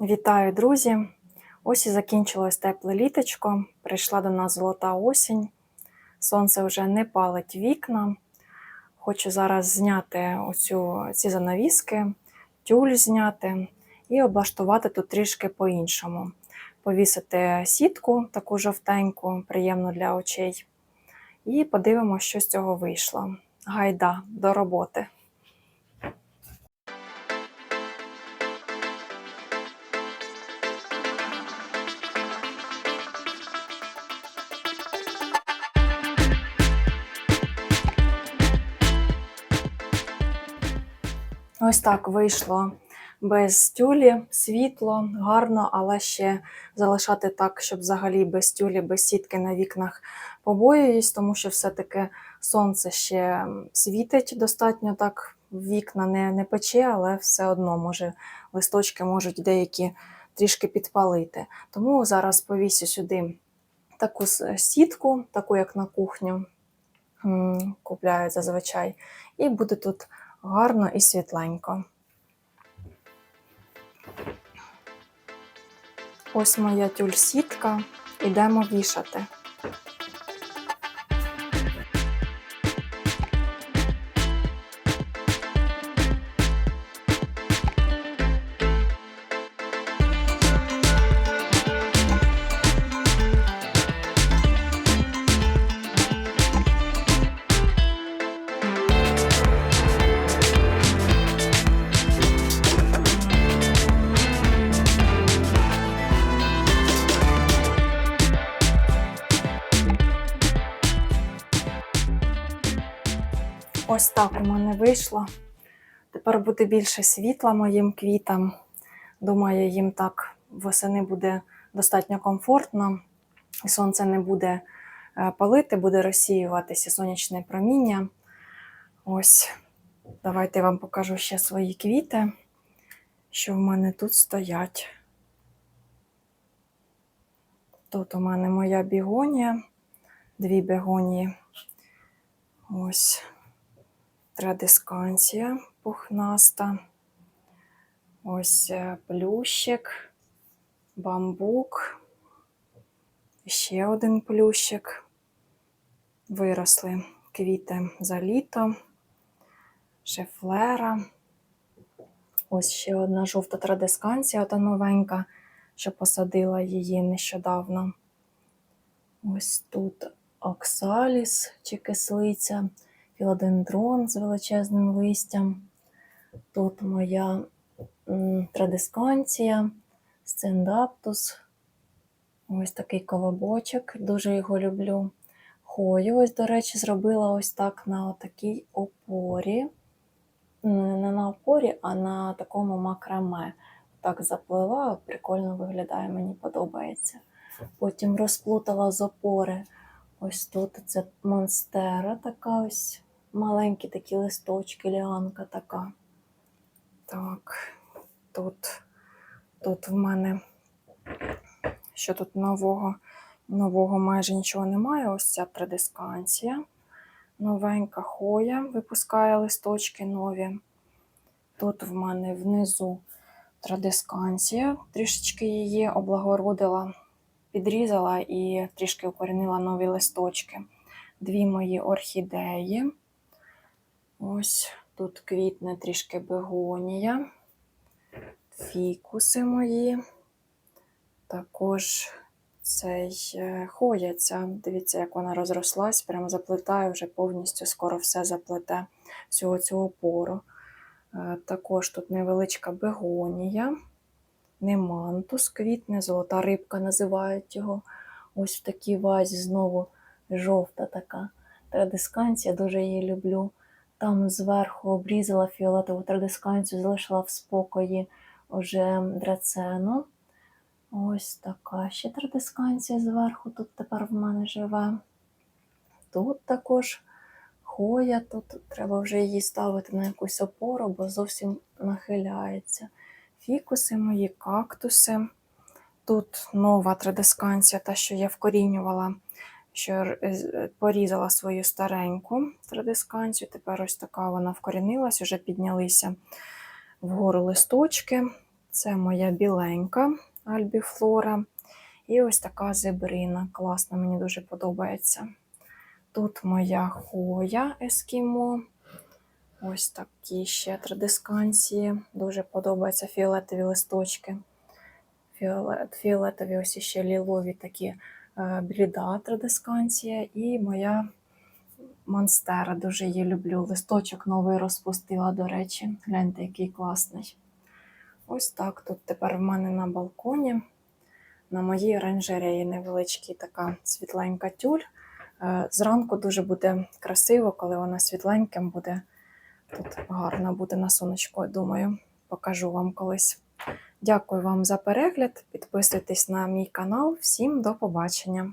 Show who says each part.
Speaker 1: Вітаю, друзі! Ось і закінчилось тепле літочко. Прийшла до нас золота осінь. Сонце вже не палить вікна. Хочу зараз зняти оцю, ці занавіски, тюль зняти і облаштувати тут трішки по-іншому. Повісити сітку, таку жовтеньку, приємну для очей. І подивимося, що з цього вийшло. Гайда до роботи. Ось так вийшло без тюлі, світло, гарно, але ще залишати так, щоб взагалі без тюлі, без сітки на вікнах побоююсь, тому що все-таки сонце ще світить достатньо так, вікна не, не пече, але все одно може листочки можуть деякі трішки підпалити. Тому зараз повісю сюди таку сітку, таку як на кухню, м, купляють зазвичай, і буде тут гарно і світленько. Ось моя тюль-сітка. Ідемо вішати. Ось так у мене вийшло. Тепер буде більше світла моїм квітам. Думаю, їм так восени буде достатньо комфортно, і сонце не буде е, палити, буде розсіюватися сонячне проміння. Ось, давайте я вам покажу ще свої квіти, що в мене тут стоять. Тут у мене моя бігонія, дві бігонії. Ось традисканція пухнаста. Ось е, плющик, бамбук, ще один плющик. Виросли квіти за літо, шефлера. Ось ще одна жовта традисканція, та новенька, що посадила її нещодавно. Ось тут оксаліс чи кислиця, філодендрон з величезним листям. Тут моя традисканція, сцендаптус. Ось такий колобочок, дуже його люблю. Хою, ось, до речі, зробила ось так на такій опорі. Не на опорі, а на такому макраме. Так заплела, прикольно виглядає, мені подобається. Потім розплутала з опори. Ось тут це монстера така ось. Маленькі такі листочки, ліанка така. Так, тут, тут в мене що тут нового, нового майже нічого немає. Ось ця традисканція. Новенька хоя випускає листочки нові. Тут в мене внизу традисканція. Трішечки її облагородила, підрізала і трішки укорінила нові листочки. Дві мої орхідеї. Ось тут квітне трішки бегонія, фікуси мої. Також цей е, хоя ця. Дивіться, як вона розрослась, прямо заплетає вже повністю, скоро все заплете всього цього пору. Е, Також тут невеличка бегонія, немантус квітне, золота рибка називають його. Ось в такій вазі знову жовта така традисканція, дуже її люблю. Там зверху обрізала фіолетову традисканцію, залишила в спокої вже драцену. Ось така ще традисканція зверху тут тепер в мене живе. Тут також хоя, тут треба вже її ставити на якусь опору, бо зовсім нахиляється. Фікуси мої, кактуси. Тут нова традисканція, та, що я вкорінювала, що е, порізала свою стареньку традисканцію. Тепер ось така вона вкорінилась, вже піднялися вгору листочки. Це моя біленька альбіфлора. І ось така зебрина. Класна, мені дуже подобається. Тут моя хоя ескімо. Ось такі ще традисканції. Дуже подобаються фіолетові листочки. Фіолет, фіолетові ось ще лілові такі бліда традисканція. І моя монстера. Дуже її люблю. Листочок новий розпустила, до речі. Гляньте, який класний. Ось так. Тут тепер в мене на балконі. На моїй оранжереї невеличкий така світленька тюль. Е, Зранку дуже буде красиво, коли вона світленьким буде. Тут гарно буде на сонечку, думаю. Покажу вам колись. Дякую вам за перегляд. Підписуйтесь на мій канал. Всім до побачення!